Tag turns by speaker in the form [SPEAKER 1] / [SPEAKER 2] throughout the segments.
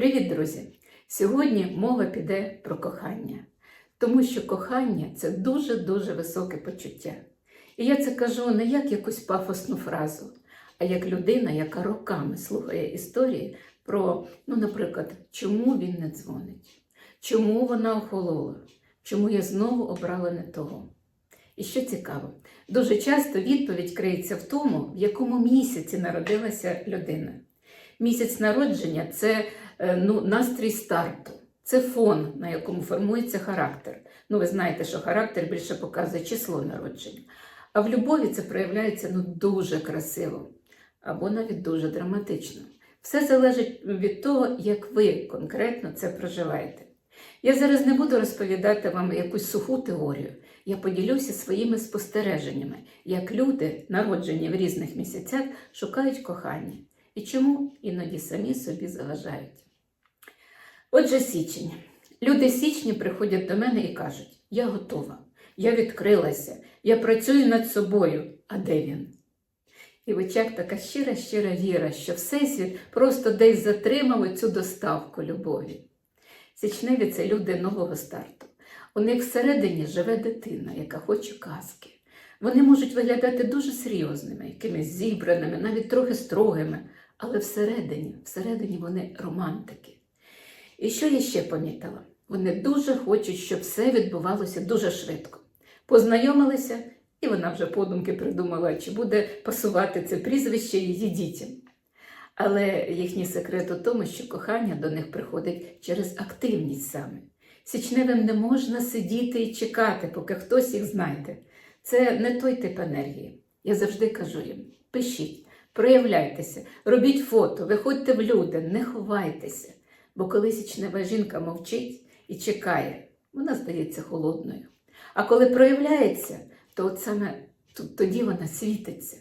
[SPEAKER 1] Привіт, друзі! Сьогодні мова піде про кохання, тому що кохання це дуже-дуже високе почуття. І я це кажу не як якусь пафосну фразу, а як людина, яка роками слухає історії про, ну, наприклад, чому він не дзвонить, чому вона охолола, чому я знову обрала не того. І що цікаво, дуже часто відповідь криється в тому, в якому місяці народилася людина. Місяць народження це ну, настрій старту, це фон, на якому формується характер. Ну, ви знаєте, що характер більше показує число народження. А в любові це проявляється ну, дуже красиво або навіть дуже драматично. Все залежить від того, як ви конкретно це проживаєте. Я зараз не буду розповідати вам якусь суху теорію. Я поділюся своїми спостереженнями, як люди, народжені в різних місяцях, шукають кохання і чому іноді самі собі заважають. Отже, січень. Люди січні приходять до мене і кажуть: я готова, я відкрилася, я працюю над собою. А де він? І в очах така щира, щира віра, що Всесвіт просто десь затримав цю доставку любові. Січневі це люди нового старту. У них всередині живе дитина, яка хоче казки. Вони можуть виглядати дуже серйозними, якимись зібраними, навіть трохи строгими, але всередині, всередині вони романтики. І що я ще помітила? Вони дуже хочуть, щоб все відбувалося дуже швидко. Познайомилися, і вона вже подумки придумала, чи буде пасувати це прізвище її дітям. Але їхній секрет у тому, що кохання до них приходить через активність саме. Січневим не можна сидіти і чекати, поки хтось їх знайде. Це не той тип енергії. Я завжди кажу їм: пишіть, проявляйтеся, робіть фото, виходьте в люди, не ховайтеся. Бо коли січнева жінка мовчить і чекає, вона здається холодною. А коли проявляється, то от саме тоді вона світиться.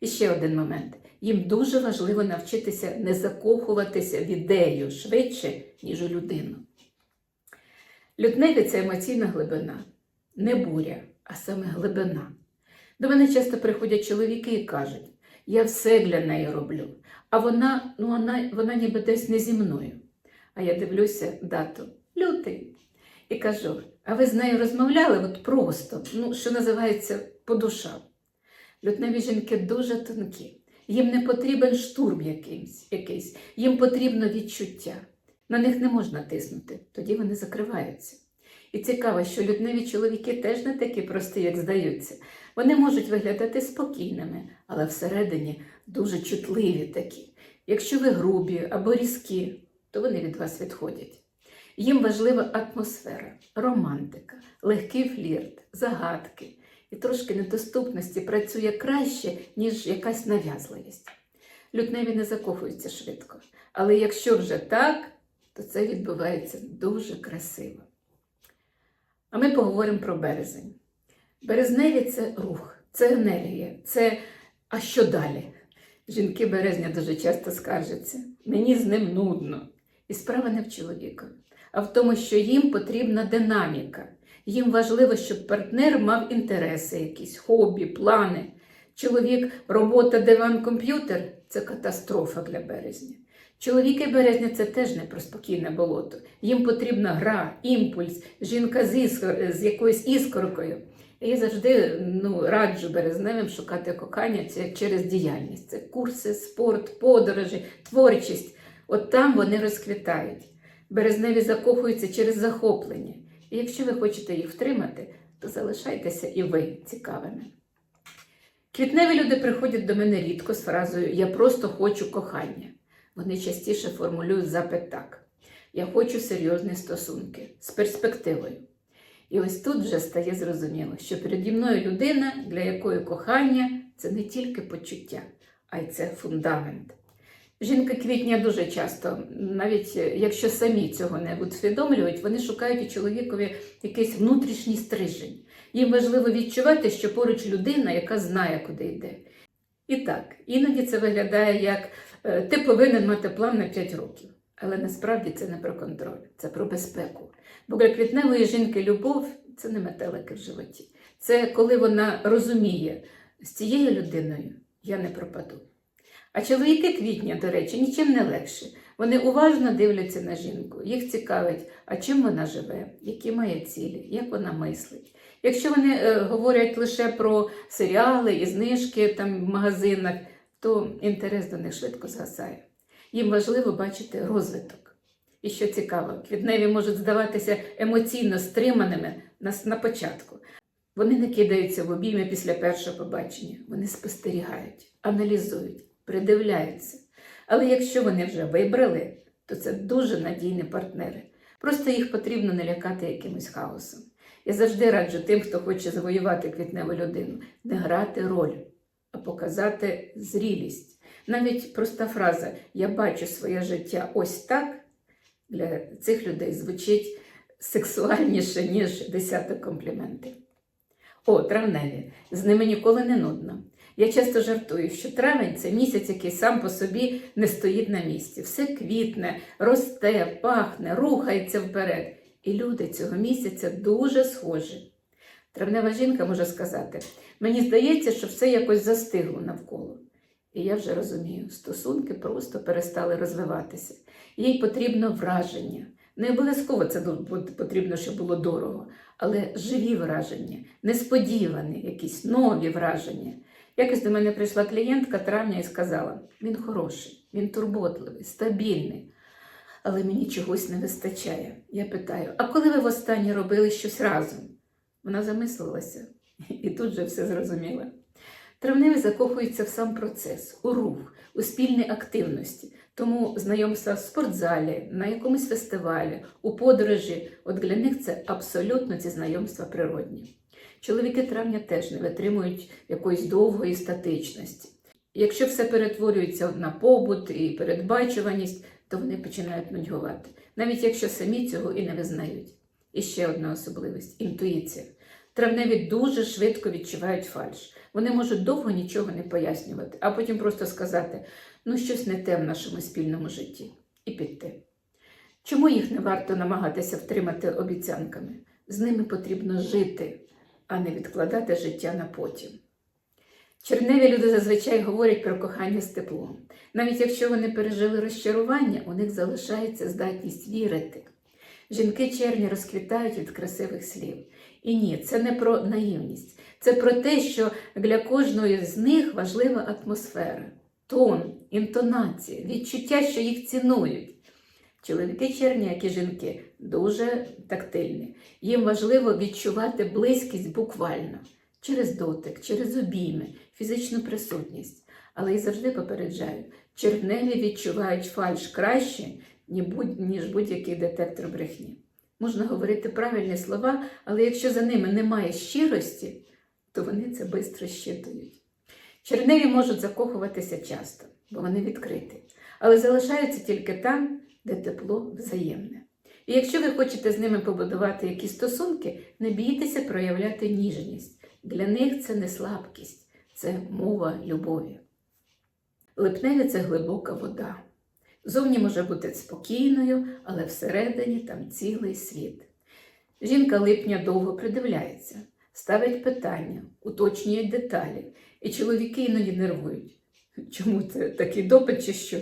[SPEAKER 1] І ще один момент. Їм дуже важливо навчитися не закохуватися в ідею швидше, ніж у людину. Лютневі це емоційна глибина, не буря, а саме глибина. До мене часто приходять чоловіки і кажуть, я все для неї роблю, а вона, ну, вона, вона ніби десь не зі мною. А я дивлюся дату лютий. І кажу: а ви з нею розмовляли от просто, ну, що називається, по душам. Лютневі жінки дуже тонкі. Їм не потрібен штурм якийсь, якийсь, їм потрібно відчуття. На них не можна тиснути, тоді вони закриваються. І цікаво, що лютневі чоловіки теж не такі прості, як здаються. Вони можуть виглядати спокійними, але всередині дуже чутливі такі. Якщо ви грубі або різкі, то вони від вас відходять. Їм важлива атмосфера, романтика, легкий флірт, загадки і трошки недоступності працює краще, ніж якась нав'язливість. Лютневі не закохуються швидко, але якщо вже так, то це відбувається дуже красиво. А ми поговоримо про березень. Березневі це рух, це енергія, це а що далі? Жінки березня дуже часто скаржаться. Мені з ним нудно. І справа не в чоловіка, а в тому, що їм потрібна динаміка. Їм важливо, щоб партнер мав інтереси, якісь хобі, плани. Чоловік, робота, диван, комп'ютер це катастрофа для березня. Чоловіки березня це теж не про спокійне болото. Їм потрібна гра, імпульс, жінка з, іскор, з якоюсь іскоркою. І я завжди ну, раджу березневим шукати кохання через діяльність. Це курси, спорт, подорожі, творчість. От там вони розквітають. Березневі закохуються через захоплення. І якщо ви хочете їх втримати, то залишайтеся і ви цікавими. Квітневі люди приходять до мене рідко з фразою Я просто хочу кохання. Вони частіше формулюють запит так: Я хочу серйозні стосунки з перспективою. І ось тут вже стає зрозуміло, що переді мною людина, для якої кохання це не тільки почуття, а й це фундамент. Жінки квітня дуже часто, навіть якщо самі цього не усвідомлюють, вони шукають у чоловікові якийсь внутрішній стрижень. Їм важливо відчувати, що поруч людина, яка знає, куди йде. І так, іноді це виглядає як е, ти повинен мати план на 5 років. Але насправді це не про контроль, це про безпеку. Бо для квітневої жінки любов це не метелики в животі. Це коли вона розуміє, з цією людиною я не пропаду. А чоловіки квітня, до речі, нічим не легше. Вони уважно дивляться на жінку, їх цікавить, а чим вона живе, які має цілі, як вона мислить. Якщо вони е, говорять лише про серіали і знижки там в магазинах, то інтерес до них швидко згасає. Їм важливо бачити розвиток. І що цікаво, квітневі можуть здаватися емоційно стриманими на, на початку. Вони не кидаються в обійми після першого побачення. Вони спостерігають, аналізують, придивляються. Але якщо вони вже вибрали, то це дуже надійні партнери. Просто їх потрібно не лякати якимось хаосом. Я завжди раджу тим, хто хоче завоювати квітневу людину, не грати роль, а показати зрілість. Навіть проста фраза Я бачу своє життя ось так для цих людей звучить сексуальніше, ніж десяток компліментів. О, травневі, з ними ніколи не нудно. Я часто жартую, що травень це місяць, який сам по собі не стоїть на місці. Все квітне, росте, пахне, рухається вперед. І люди цього місяця дуже схожі. Травнева жінка може сказати: мені здається, що все якось застигло навколо. І я вже розумію, стосунки просто перестали розвиватися. Їй потрібно враження. Не обов'язково це потрібно, щоб було дорого, але живі враження, несподівані, якісь нові враження. Якось до мене прийшла клієнтка травня і сказала: він хороший, він турботливий, стабільний, але мені чогось не вистачає. Я питаю: а коли ви востаннє робили щось разом? Вона замислилася і тут же все зрозуміла. Травневі закохуються в сам процес, у рух, у спільні активності. Тому знайомства в спортзалі, на якомусь фестивалі, у подорожі, от для них це абсолютно ці знайомства природні. Чоловіки травня теж не витримують якоїсь довгої статичності. Якщо все перетворюється на побут і передбачуваність, то вони починають нудьгувати, навіть якщо самі цього і не визнають. І ще одна особливість інтуїція. Травневі дуже швидко відчувають фальш. Вони можуть довго нічого не пояснювати, а потім просто сказати: ну, щось не те в нашому спільному житті, і піти. Чому їх не варто намагатися втримати обіцянками? З ними потрібно жити, а не відкладати життя на потім. Черневі люди зазвичай говорять про кохання з теплом. Навіть якщо вони пережили розчарування, у них залишається здатність вірити. Жінки черні розквітають від красивих слів. І ні, це не про наївність, це про те, що для кожної з них важлива атмосфера, тон, інтонація, відчуття, що їх цінують. Чоловіки черні, як і жінки, дуже тактильні. Їм важливо відчувати близькість буквально через дотик, через обійми, фізичну присутність. Але й завжди попереджаю, червневі відчувають фальш краще, ніж будь-який детектор брехні. Можна говорити правильні слова, але якщо за ними немає щирості, то вони це швидко щитують. Черневі можуть закохуватися часто, бо вони відкриті, але залишаються тільки там, де тепло взаємне. І якщо ви хочете з ними побудувати якісь стосунки, не бійтеся проявляти ніжність. Для них це не слабкість, це мова любові. Липневі це глибока вода. Зовні може бути спокійною, але всередині там цілий світ. Жінка липня довго придивляється, ставить питання, уточнює деталі, і чоловіки іноді нервують. Чому це такий допит чи що?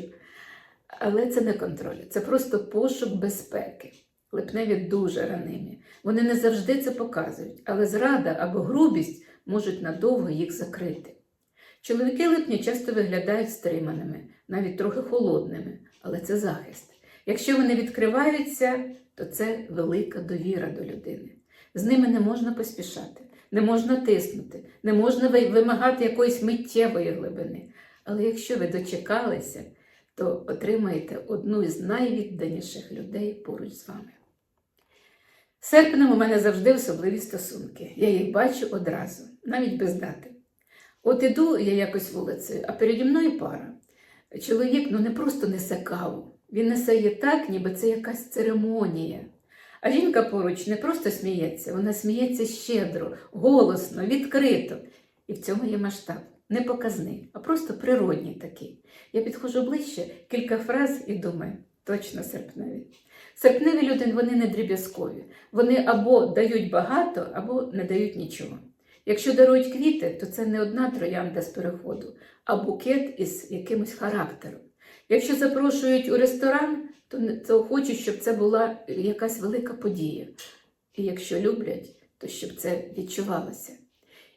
[SPEAKER 1] Але це не контроль, це просто пошук безпеки. Липневі дуже ранимі. Вони не завжди це показують, але зрада або грубість можуть надовго їх закрити. Чоловіки липня часто виглядають стриманими, навіть трохи холодними, але це захист. Якщо вони відкриваються, то це велика довіра до людини. З ними не можна поспішати, не можна тиснути, не можна вимагати якоїсь миттєвої глибини. Але якщо ви дочекалися, то отримаєте одну із найвідданіших людей поруч з вами. Серпнем у мене завжди особливі стосунки. Я їх бачу одразу, навіть без дати. От іду я якось вулицею, а переді мною пара. Чоловік ну не просто несе каву, він несе її так, ніби це якась церемонія. А жінка поруч не просто сміється, вона сміється щедро, голосно, відкрито. І в цьому є масштаб. Не показний, а просто природній такий. Я підходжу ближче, кілька фраз і думаю, точно серпневі. Серпневі люди вони не дріб'язкові. Вони або дають багато, або не дають нічого. Якщо дарують квіти, то це не одна троянда з переходу, а букет із якимось характером. Якщо запрошують у ресторан, то, то хочуть, щоб це була якась велика подія. І якщо люблять, то щоб це відчувалося.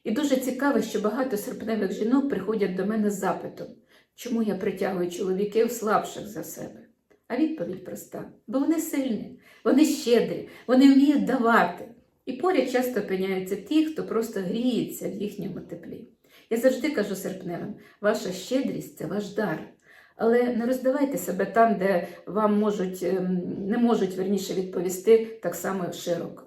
[SPEAKER 1] І дуже цікаво, що багато серпневих жінок приходять до мене з запитом, чому я притягую чоловіків слабших за себе. А відповідь проста: бо вони сильні, вони щедрі, вони вміють давати. І поряд часто опиняються ті, хто просто гріється в їхньому теплі. Я завжди кажу серпневим, ваша щедрість це ваш дар. Але не роздавайте себе там, де вам можуть, ем, не можуть верніше відповісти так само широко.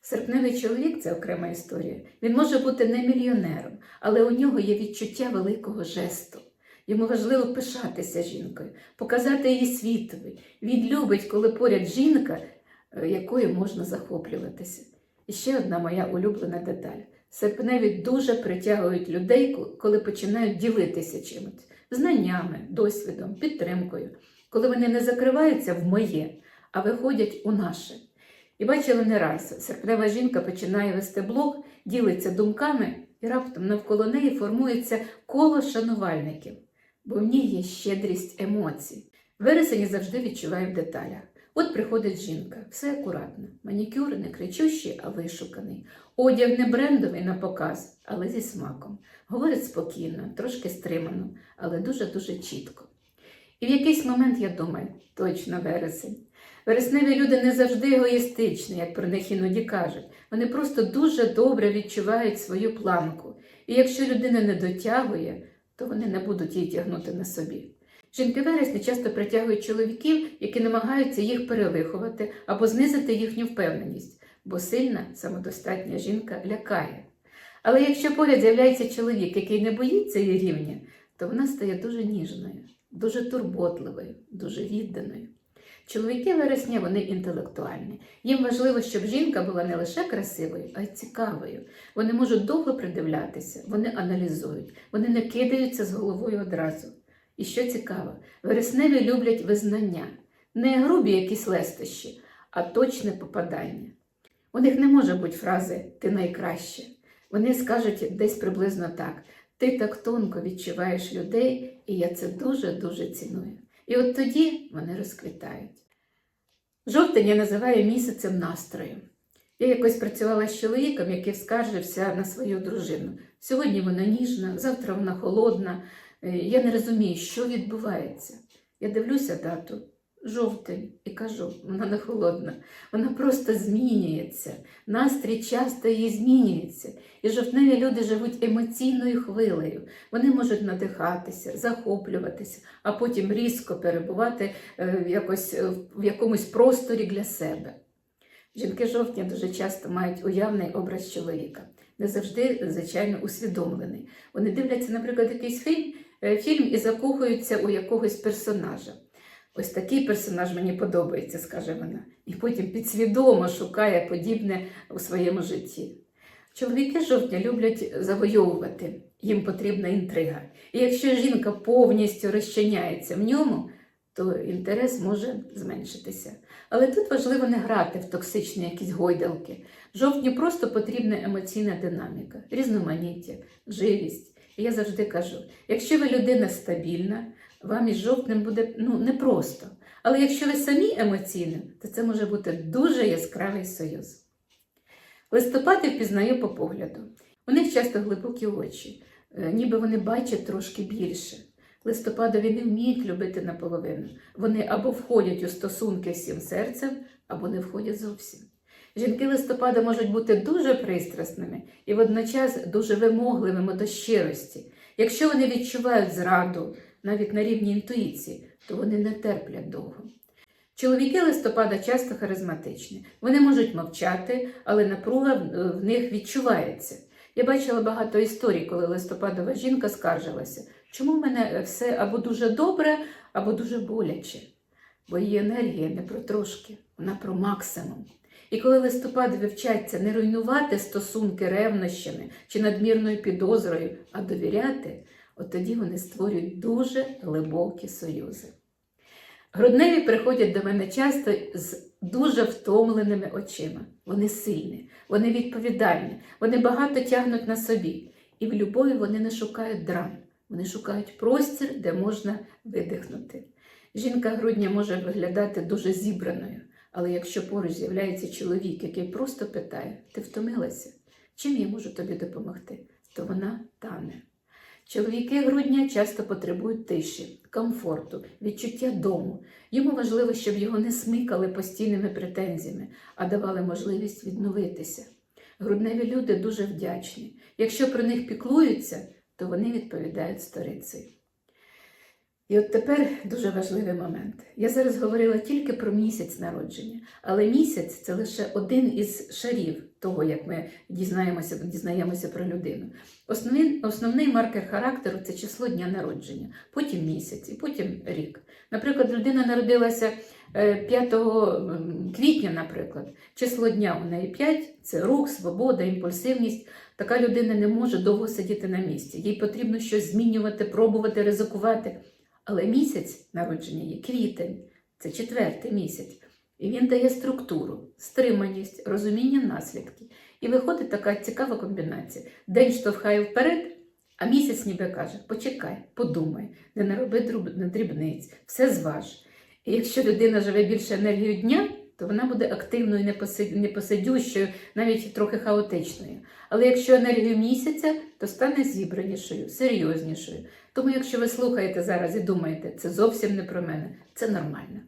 [SPEAKER 1] Серпневий чоловік це окрема історія. Він може бути не мільйонером, але у нього є відчуття великого жесту. Йому важливо пишатися жінкою, показати її світові. Він любить, коли поряд жінка, е, якою можна захоплюватися. І ще одна моя улюблена деталь. Серпневі дуже притягують людей, коли починають ділитися чимось знаннями, досвідом, підтримкою, коли вони не закриваються в моє, а виходять у наше. І бачили не раз, серпнева жінка починає вести блог, ділиться думками, і раптом навколо неї формується коло шанувальників, бо в ній є щедрість емоцій. Вересень завжди відчуває в деталях. От приходить жінка, все акуратно, манікюр не кричущий, а вишуканий. Одяг не брендовий на показ, але зі смаком. Говорить спокійно, трошки стримано, але дуже-дуже чітко. І в якийсь момент я думаю, точно вересень. Вересневі люди не завжди егоїстичні, як про них іноді кажуть. Вони просто дуже добре відчувають свою планку. І якщо людина не дотягує, то вони не будуть її тягнути на собі. Жінки вересня часто притягують чоловіків, які намагаються їх перевиховати або знизити їхню впевненість, бо сильна, самодостатня жінка лякає. Але якщо поряд з'являється чоловік, який не боїться її рівня, то вона стає дуже ніжною, дуже турботливою, дуже відданою. Чоловіки вересня вони інтелектуальні. Їм важливо, щоб жінка була не лише красивою, а й цікавою. Вони можуть довго придивлятися, вони аналізують, вони не кидаються з головою одразу. І що цікаво, вересневі люблять визнання, не грубі якісь лестощі, а точне попадання. У них не може бути фрази Ти найкраще. Вони скажуть десь приблизно так: ти так тонко відчуваєш людей, і я це дуже-дуже ціную. І от тоді вони розквітають. Жовтень я називаю місяцем настрою. Я якось працювала з чоловіком, який скаржився на свою дружину. Сьогодні вона ніжна, завтра вона холодна. Е, Я не розумію, що відбувається. Я дивлюся дату жовтень і кажу, вона не холодна, вона просто змінюється. Настрій часто її змінюється. І жовтневі люди живуть емоційною хвилею. Вони можуть надихатися, захоплюватися, а потім різко перебувати е, якось, е, в якомусь просторі для себе. Жінки жовтня дуже часто мають уявний образ чоловіка, не завжди, звичайно, усвідомлений. Вони дивляться, наприклад, якийсь фільм, фільм і закохуються у якогось персонажа. Ось такий персонаж мені подобається, скаже вона, і потім підсвідомо шукає подібне у своєму житті. Чоловіки жовтня люблять завойовувати, їм потрібна інтрига. І якщо жінка повністю розчиняється в ньому, то інтерес може зменшитися. Але тут важливо не грати в токсичні якісь гойдалки. Жовтню просто потрібна емоційна динаміка, різноманіття, живість. Я завжди кажу: якщо ви людина стабільна, вам із жовтнем буде ну, непросто. Але якщо ви самі емоційні, то це може бути дуже яскравий союз. Листопад я впізнаю по погляду. У них часто глибокі очі, е, ніби вони бачать трошки більше. Листопадові не вміють любити наполовину. Вони або входять у стосунки всім серцем, або не входять зовсім. Жінки листопада можуть бути дуже пристрасними і водночас дуже вимогливими до щирості. Якщо вони відчувають зраду, навіть на рівні інтуїції, то вони не терплять довго. Чоловіки листопада часто харизматичні. Вони можуть мовчати, але напруга в- них відчувається. Я бачила багато історій, коли листопадова жінка скаржилася, чому в мене все або дуже добре, або дуже боляче. Бо її енергія не про трошки, вона про максимум. І коли листопад вивчаться не руйнувати стосунки ревнощами чи надмірною підозрою, а довіряти, от тоді вони створюють дуже глибокі союзи. Грудневі приходять до мене часто з дуже втомленими очима. Вони сильні, вони відповідальні, вони багато тягнуть на собі. І в любові вони не шукають драм, Вони шукають простір, де можна видихнути. Жінка грудня може виглядати дуже зібраною, але якщо поруч з'являється чоловік, який просто питає: Ти втомилася? Чим я можу тобі допомогти? То вона тане. Чоловіки грудня часто потребують тиші, комфорту, відчуття дому. Йому важливо, щоб його не смикали постійними претензіями, а давали можливість відновитися. Грудневі люди дуже вдячні. Якщо про них піклуються, то вони відповідають сторицею. І от тепер дуже важливий момент. Я зараз говорила тільки про місяць народження, але місяць це лише один із шарів того, як ми дізнаємося, дізнаємося про людину. Основний, основний маркер характеру це число дня народження, потім місяць і потім рік. Наприклад, людина народилася е, 5 квітня, наприклад, число дня у неї 5 це рух, свобода, імпульсивність. Така людина не може довго сидіти на місці. Їй потрібно щось змінювати, пробувати, ризикувати. Але місяць народження є квітень, це четвертий місяць. І він дає структуру, стриманість, розуміння наслідків. І виходить така цікава комбінація. День штовхає вперед, а місяць ніби каже: почекай, подумай, не нароби дрібниць, все зваж. І якщо людина живе більше енергією дня, то вона буде активною, непоси- непосидющою, навіть трохи хаотичною. Але якщо енергію місяця, то стане зібранішою, серйознішою. Тому, якщо ви слухаєте зараз і думаєте, це зовсім не про мене, це нормально.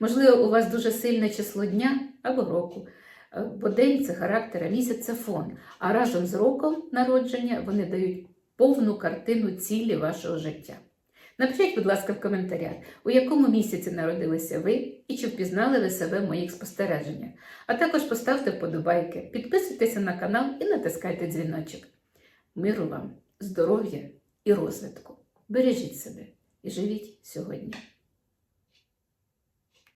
[SPEAKER 1] Можливо, у вас дуже сильне число дня або року, е, бо день це характер, а місяць це фон. А разом з роком народження вони дають повну картину цілі вашого життя. Напишіть, будь ласка, в коментарях, у якому місяці народилися ви і чи впізнали ви себе в моїх спостереженнях. А також поставте вподобайки, підписуйтеся на канал і натискайте дзвіночок. Миру вам, здоров'я і розвитку. Бережіть себе і живіть сьогодні.